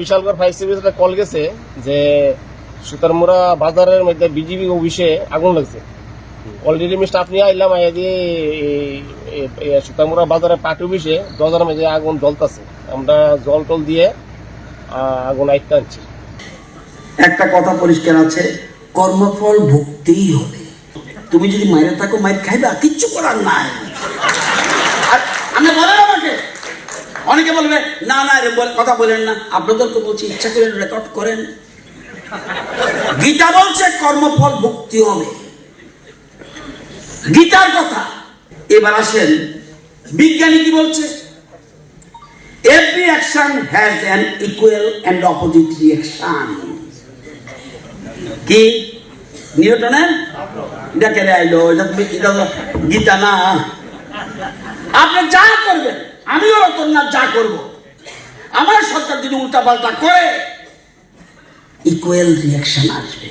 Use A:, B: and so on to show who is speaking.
A: Bishalgarh fire সার্ভিসে call গেছে যে সুতারমুড়া বাজারের মধ্যে বিজিবি অফিসে আগুন লাগছে। অলরেডি মিস্টার আপনি আইলাম আইয়া দিয়ে সুতারমুড়া বাজারের পার্টি অফিসে দরজার মধ্যে আগুন জ্বলতেছে। আমরা জল টল দিয়ে আগুন আইতে আনছি।
B: একটা কথা পরিষ্কার আছে, কর্মফল ভুগতেই হবে। তুমি যদি মায়ের থাকো মায়ের খাইবা, কিচ্ছু করার নাই আর আমি বলেন আমাকে অনেকে বলবে, না না বলে- কথা বলেন না। আপনাদের তো বলছি, ইচ্ছা করে রেকর্ড করেন। গীতা বলছে, কর্মফল ভুক্তি হবে। গীতার কথা। এবার আসেন, বিজ্ঞানী কি বলছে? Every action has an equal and opposite reaction কি? নিউটনের? এটা কেড়ে আইলো এটা গীতা না। আপনি যা করবেন আমিও রতন না যা করব। আমার সরকার যদি উল্টা পাল্টা করে ইকুয়াল রিয়াকশন আসবে।